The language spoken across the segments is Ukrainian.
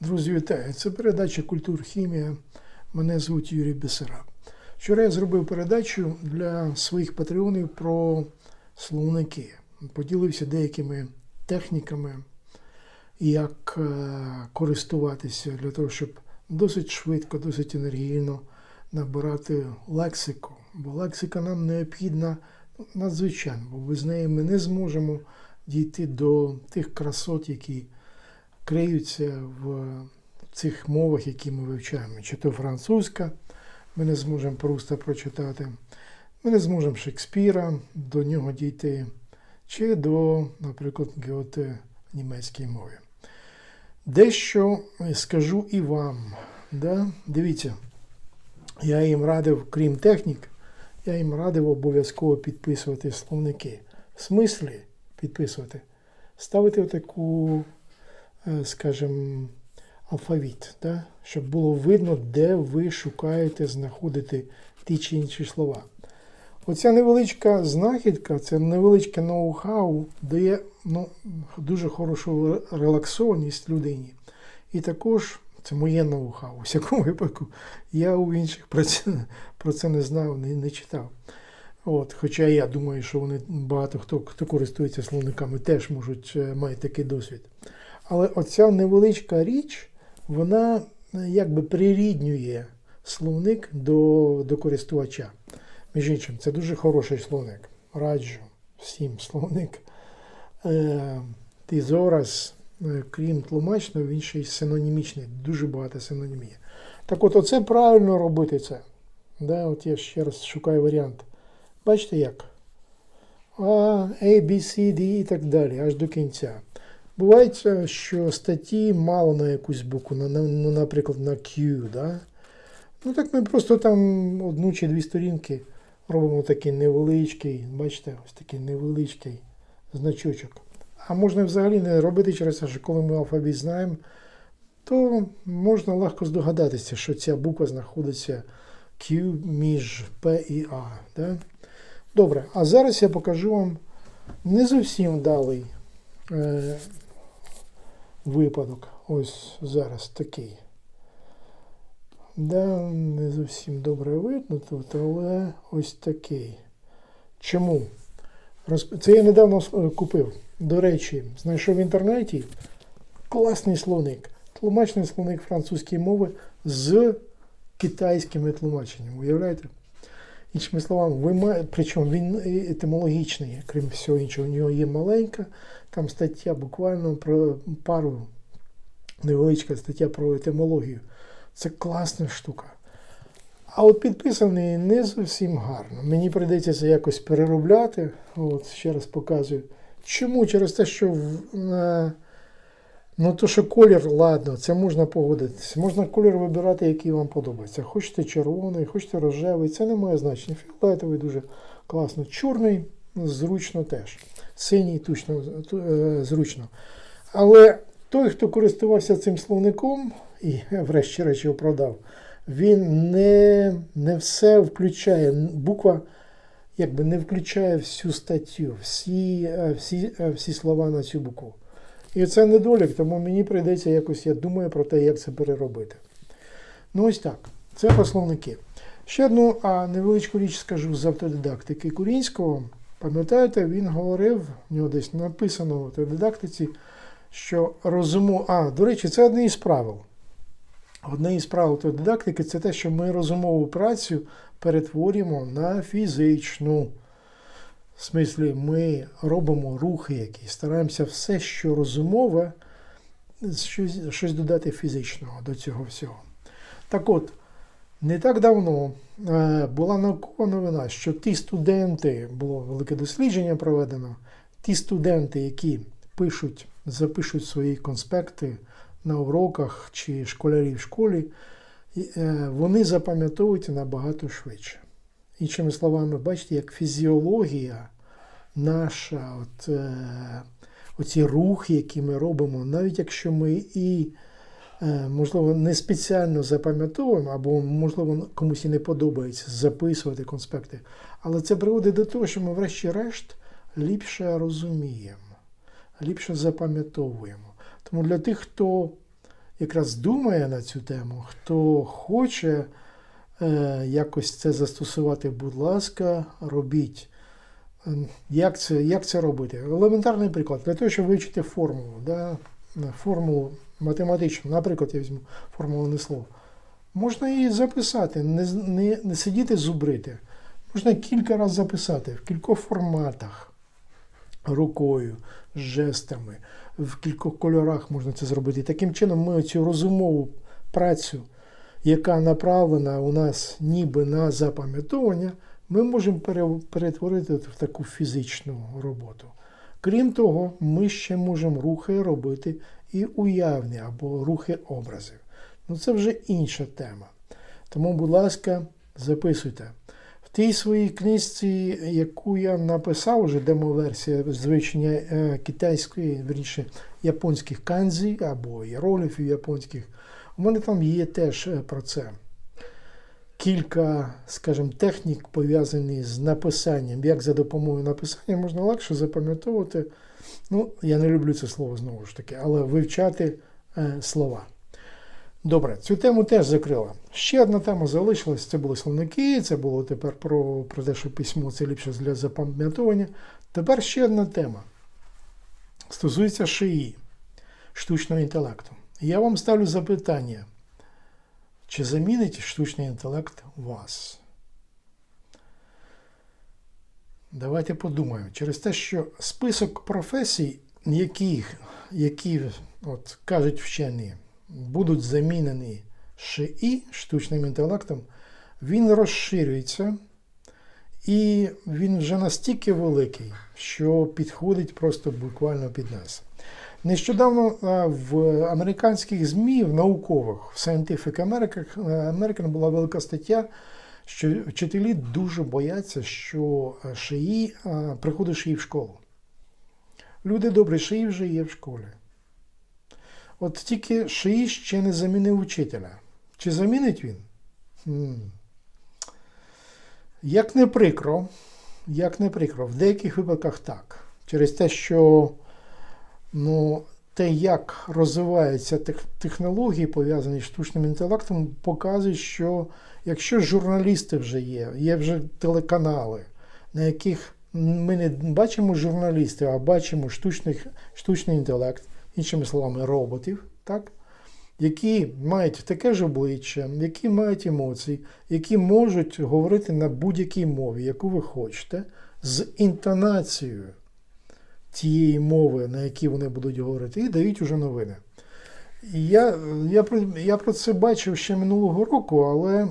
Друзі, вітаю! Це передача Культур Хімія. Мене звуть Юрій Бесараб. Вчора я зробив передачу для своїх патреонів про словники. Поділився деякими техніками, як е, користуватися для того, щоб досить швидко, досить енергійно набирати лексику. Бо лексика нам необхідна надзвичайно, бо без неї ми не зможемо дійти до тих красот, які криються в цих мовах, які ми вивчаємо. Чи то французька, ми не зможемо просто прочитати, ми не зможемо Шекспіра до нього дійти, чи до, наприклад, Гьоте німецької мови. Дещо скажу і вам. Да? Дивіться, я їм радив, крім технік, я їм радив обов'язково підписувати словники. В смислі підписувати, ставити отаку скажімо, алфавіт, да? щоб було видно, де ви шукаєте, знаходите ті чи інші слова. Оця невеличка знахідка, це невеличке ноу-хау дає ну, дуже хорошу релаксованість людині. І також це моє ноу-хау. У всякому випадку я у інших про це, про це не знав, не, не читав. От, Хоча я думаю, що вони багато хто хто користується словниками, теж можуть мають такий досвід. Але оця невеличка річ, вона якби приріднює словник до до користувача. Між іншим, це дуже хороший словник. Раджу всім словник. Е, Ти зараз, крім тлумачного, він ще й синонімічний, дуже багато синонімії. Так от, оце правильно робити це. Да, От я ще раз шукаю варіант. Бачите як? А, A, B, C, D і так далі, аж до кінця. Буває, що статті мало на якусь букву, на, ну, наприклад, на Q. Да? Ну так ми просто там одну чи дві сторінки робимо такий невеличкий, бачите, ось такий невеличкий значочок. А можна взагалі не робити через те, що коли ми алфавіт знаємо, то можна легко здогадатися, що ця буква знаходиться Q між P і A. Да? Добре, а зараз я покажу вам не зовсім вдалий е, випадок. Ось зараз такий. Да, не зовсім добре видно тут, але ось такий. Чому? Це я недавно купив. До речі, знайшов в інтернеті класний словник. Тлумачний словник французької мови з китайськими тлумаченнями. Уявляєте? Іншими словами, ви має, причому він етимологічний, крім всього іншого, у нього є маленька там стаття буквально про пару невеличка стаття про етимологію. Це класна штука. А от підписаний не зовсім гарно. Мені прийдеться це якось переробляти. От, Ще раз показую. Чому? Через те, що в, ну, то, що колір, ладно, це можна погодитися. Можна колір вибирати, який вам подобається. Хочете червоний, хочете рожевий, це не має значення. Фіолетовий дуже класно. Чорний зручно теж. Синій точно зручно. Але той, хто користувався цим словником і, врешті-решт, його продав, він не не все включає. Буква якби не включає всю статтю, всі, всі, всі слова на цю букву. І це недолік, тому мені прийдеться якось, я думаю про те, як це переробити. Ну, ось так. Це про словники. Ще одну а, невеличку річ скажу з автодидактики Курінського. Пам'ятаєте, він говорив, у нього десь написано в автодидактиці, що розуму. А, до речі, це одне із правил. Одне із правил автодидактики це те, що ми розумову працю перетворюємо на фізичну. В смислі, ми робимо рухи, які стараємося все, що розумове, щось, щось додати фізичного до цього всього. Так от, не так давно е, була наукова новина, що ті студенти, було велике дослідження проведено, ті студенти, які пишуть, запишуть свої конспекти на уроках чи школярі в школі, е, вони запам'ятовують набагато швидше. Іншими словами, бачите, як фізіологія наша, от, е, оці рухи, які ми робимо, навіть якщо ми і, е, можливо, не спеціально запам'ятовуємо, або, можливо, комусь і не подобається записувати конспекти, але це приводить до того, що ми, врешті-решт, ліпше розуміємо, ліпше запам'ятовуємо. Тому для тих, хто якраз думає на цю тему, хто хоче якось це застосувати, будь ласка, робіть. Ем, Як це, як це робити? Елементарний приклад. Для того, щоб вивчити формулу, да, формулу математичну, наприклад, я візьму формулу слова. Можна її записати, не, не, не сидіти зубрити. Можна кілька разів записати в кількох форматах, рукою, жестами, в кількох кольорах можна це зробити. Таким чином ми цю розумову працю, яка направлена у нас ніби на запам'ятовування, ми можемо перетворити в таку фізичну роботу. Крім того, ми ще можемо рухи робити і уявні або рухи образів. Ну це вже інша тема. Тому, будь ласка, записуйте. В тій своїй книжці, яку я написав, вже демоверсія з вивчення е, китайської, верніше, японських канзі або іерогліфів японських, у мене там є теж е, про це. Кілька, скажімо, технік пов'язані з написанням, як за допомогою написання можна легше запам'ятовувати. Ну, я не люблю це слово знову ж таки, але вивчати е, слова. Добре, цю тему теж закрила. Ще одна тема залишилась. Це були словники, це було тепер про, про те, що письмо це ліпше для запам'ятовування. Тепер ще одна тема. Стосується шиї, штучного інтелекту. Я вам ставлю запитання. Чи замінить штучний інтелект вас? Давайте подумаємо. Через те, що список професій, які, які от, кажуть вчені, будуть замінені ШИ штучним інтелектом, він розширюється і він вже настільки великий, що підходить просто буквально під нас. Нещодавно в американських ЗМІ, в наукових, в Scientific American, American була велика стаття, що вчителі дуже бояться, що шиї а, приходить шиї в школу. Люди добрі, шиї вже є в школі. От тільки шиї ще не замінив вчителя. Чи замінить він? Як не прикро, як не прикро, в деяких випадках так. Через те, що ну, те, як розвиваються технології, пов'язані з штучним інтелектом, показує, що якщо журналісти вже є, є вже телеканали, на яких ми не бачимо журналістів, а бачимо штучний, штучний інтелект, іншими словами, роботів, так? які мають таке ж обличчя, які мають емоції, які можуть говорити на будь-якій мові, яку ви хочете, з інтонацією тієї мови, на якій вони будуть говорити, і дають уже новини. Я, я, я про це бачив ще минулого року, але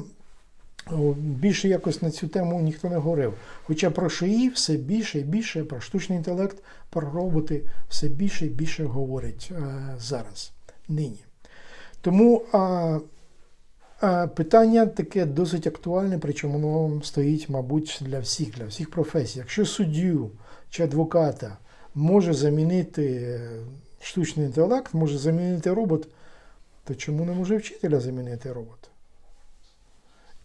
більше якось на цю тему ніхто не говорив. Хоча про шиї все більше і більше, про штучний інтелект, про роботи все більше і більше говорять е, зараз, нині. Тому а, питання таке досить актуальне, причому воно стоїть, мабуть, для всіх, для всіх професій. Якщо суддю чи адвоката може замінити е, штучний інтелект, може замінити робот, то чому не може вчителя замінити робот?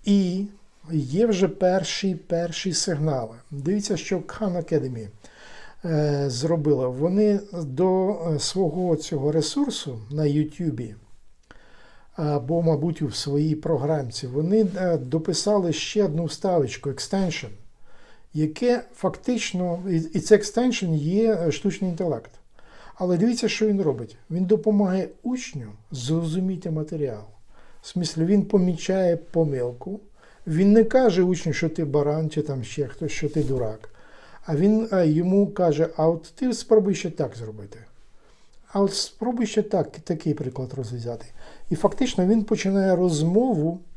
І є вже перші, перші сигнали. Дивіться, що Khan Academy е, зробила. Вони до е, свого цього ресурсу на YouTube, або, мабуть, у своїй програмці, вони дописали ще одну вставочку extension, яке фактично, і це extension є е, штучний інтелект. Але дивіться, що він робить. Він допомагає учню зрозуміти матеріал. В смислі, він помічає помилку. Він не каже учню, що ти баран, чи там ще хтось, що ти дурак. А він а, йому каже: а от ти спробуй ще так зробити. А от спробуй ще так, такий приклад розв'язати. І фактично він починає розмову е,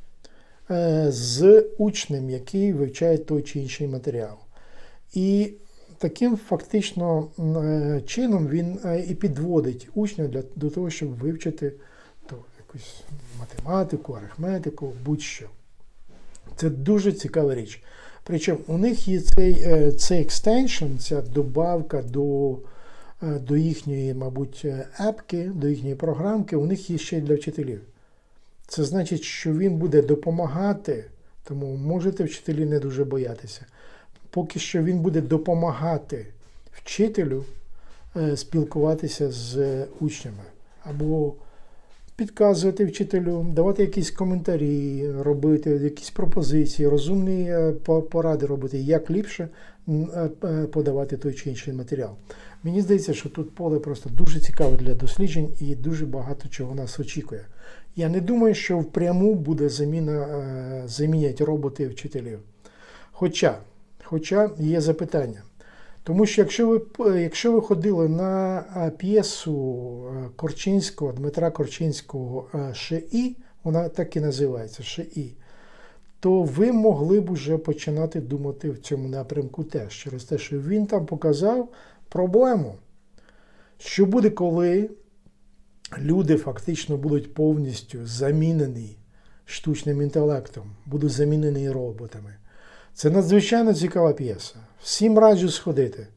з учнем, який вивчає той чи інший матеріал. І таким фактично е, чином він е, і підводить учня для, до того, щоб вивчити то, якусь математику, арифметику, будь-що. Це дуже цікава річ. Причому у них є цей, е, цей екстеншн, ця добавка до, е, до їхньої, мабуть, е, епки, до їхньої програмки, у них є ще й для вчителів. Це значить, що він буде допомагати, тому можете вчителі не дуже боятися. Поки що він буде допомагати вчителю е, спілкуватися з е, учнями або підказувати вчителю, давати якісь коментарі, робити якісь пропозиції, розумні е, поради робити, як ліпше подавати той чи інший матеріал. Мені здається, що тут поле просто дуже цікаве для досліджень і дуже багато чого нас очікує. Я не думаю, що впряму буде заміна, е, замінять роботи вчителів. Хоча, хоча є запитання. Тому що якщо ви, якщо ви ходили на е, п'єсу е, Корчинського, Дмитра Корчинського е, «Шеї», вона так і називається «Шеї», то ви могли б уже починати думати в цьому напрямку теж через те, що він там показав проблему. Що буде, коли люди фактично будуть повністю замінені штучним інтелектом, будуть замінені роботами. Це надзвичайно цікава п'єса. Всім раджу сходити.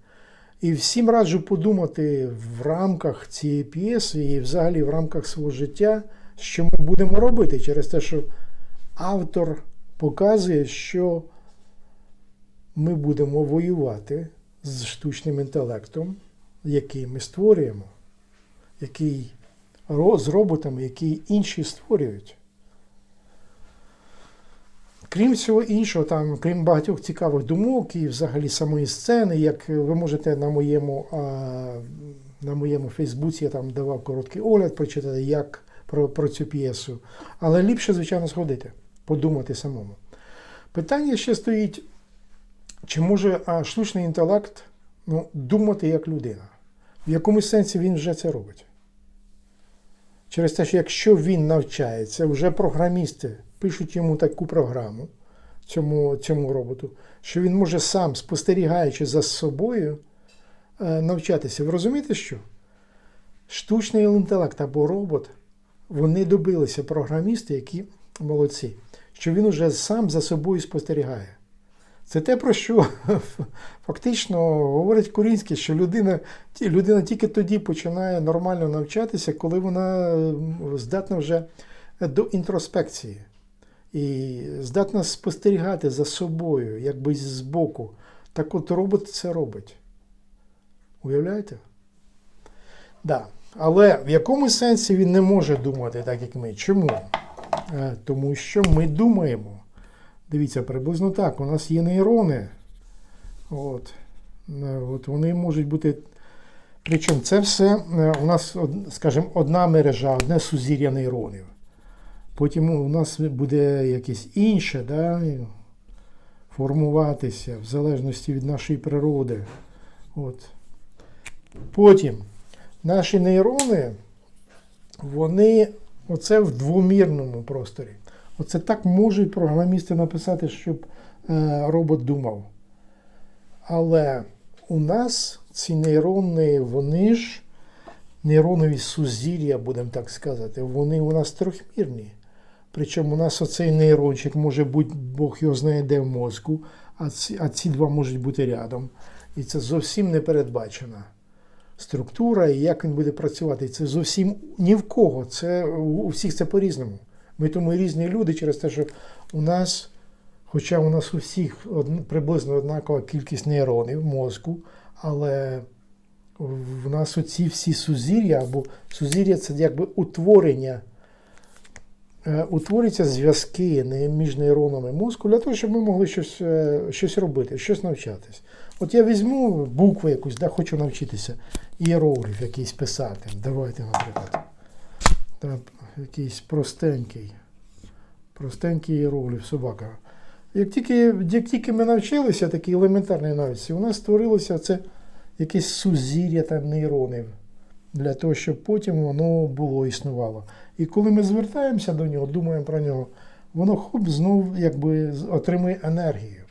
І всім раджу подумати в рамках цієї п'єси і взагалі в рамках свого життя, що ми будемо робити через те, що автор показує, що ми будемо воювати з штучним інтелектом, який ми створюємо, який з роботами, які інші створюють. Крім всього іншого, там, крім багатьох цікавих думок і взагалі самої сцени, як ви можете на моєму, на моєму Фейсбуці, я там давав короткий огляд, прочитати, як про, про цю п'єсу. Але ліпше, звичайно, сходити, подумати самому. Питання ще стоїть, чи може штучний інтелект ну, думати як людина? В якомусь сенсі він вже це робить. Через те, що якщо він навчається, вже програмісти пишуть йому таку програму цьому, цьому роботу, що він може сам, спостерігаючи за собою, е, навчатися. Ви розумієте, що? Штучний інтелект або робот, вони добилися програмісти, які молодці, що він уже сам за собою спостерігає. Це те, про що фактично говорить Курінський, що людина, людина тільки тоді починає нормально навчатися, коли вона здатна вже до інтроспекції і здатна спостерігати за собою, якби збоку. Так от робот це робить. Уявляєте? Да. Але в якомусь сенсі він не може думати так, як ми. Чому? Е, Тому що ми думаємо. Дивіться, приблизно так. У нас є нейрони. От. Е, От вони можуть бути. Причому це все е, у нас, скажімо, одна мережа, одне сузір'я нейронів. Потім у нас буде якесь інше, да, формуватися в залежності від нашої природи. От. Потім наші нейрони, вони оце в двомірному просторі. Оце так можуть програмісти написати, щоб е, робот думав. Але у нас ці нейрони, вони ж нейронові сузір'я, будемо так сказати, вони у нас трьохмірні. Причому у нас оцей нейрончик може бути, Бог його знає, де в мозку, а ці, а ці два можуть бути рядом. І це зовсім не передбачена структура і як він буде працювати. Це зовсім ні в кого. Це у у всіх це по-різному. Ми тому різні люди через те, що у нас, хоча у нас у всіх приблизно однакова кількість нейронів мозку, але в нас оці всі сузір'я, або сузір'я це якби утворення. е, Утворюються зв'язки між нейронами мозку для того, щоб ми могли щось, е, щось робити, щось навчатись. От я візьму букву якусь, да, хочу навчитися, іерогліф якийсь писати. Давайте, наприклад. Якийсь простенький. Простенький іерогліф, собака. Як тільки, як тільки ми навчилися, такий елементарний навичці, у нас створилося це якесь сузір'я там нейронів для того, щоб потім воно було існувало. І коли ми звертаємося до нього, думаємо про нього, воно хоп, знов якби отримує енергію.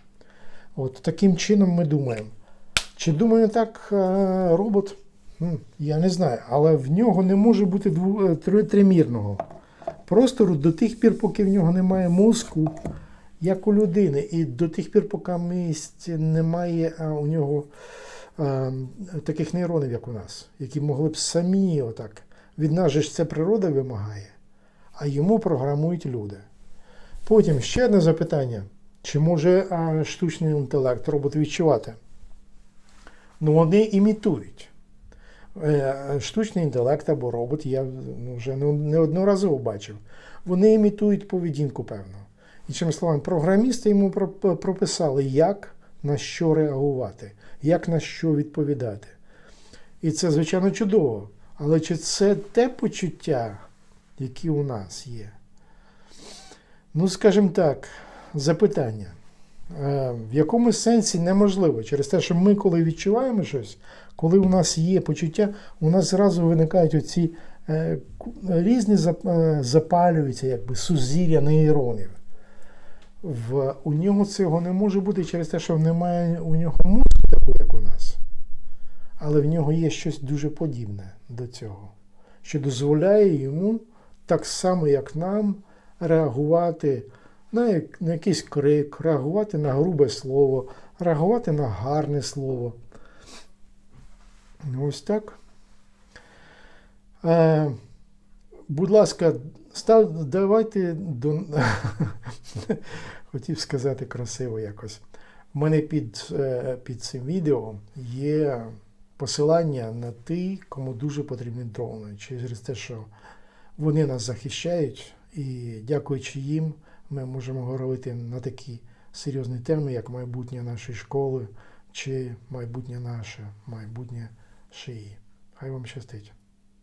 От таким чином ми думаємо. Чи думає так е, робот? М, Я не знаю, але в нього не може бути дву, е, три- тримірного простору до тих пір, поки в нього немає мозку, як у людини, і до тих пір, поки місць немає а, у нього е, таких нейронів, як у нас, які могли б самі отак. Від нас же ж це природа вимагає, а йому програмують люди. Потім ще одне запитання: чи може а, штучний інтелект робот відчувати? Ну, вони імітують. Е, Штучний інтелект або робот, я ну, вже неодноразово бачив. Вони імітують поведінку певну. Іншими словами, програмісти йому прописали, як на що реагувати, як на що відповідати. І це, звичайно, чудово. Але чи це те почуття, які у нас є? Ну, скажімо так, запитання. Е, В якому сенсі неможливо? Через те, що ми, коли відчуваємо щось, коли у нас є почуття, у нас зразу виникають оці е, різні е, запалюються якби сузір'я нейронів. В, у нього цього не може бути через те, що немає у нього мозку такого, як у нас. Але в нього є щось дуже подібне до цього, що дозволяє йому так само, як нам, реагувати на якийсь крик, реагувати на грубе слово, реагувати на гарне слово. Ось так. Е, будь ласка, став, давайте до. Хотів сказати красиво якось. У мене під, е, під цим відео є посилання на ті, кому дуже потрібні дрони, через те, що вони нас захищають, і дякуючи їм, ми можемо говорити на такі серйозні теми, як майбутнє нашої школи чи майбутнє наше, майбутнє шиї. Хай вам щастить.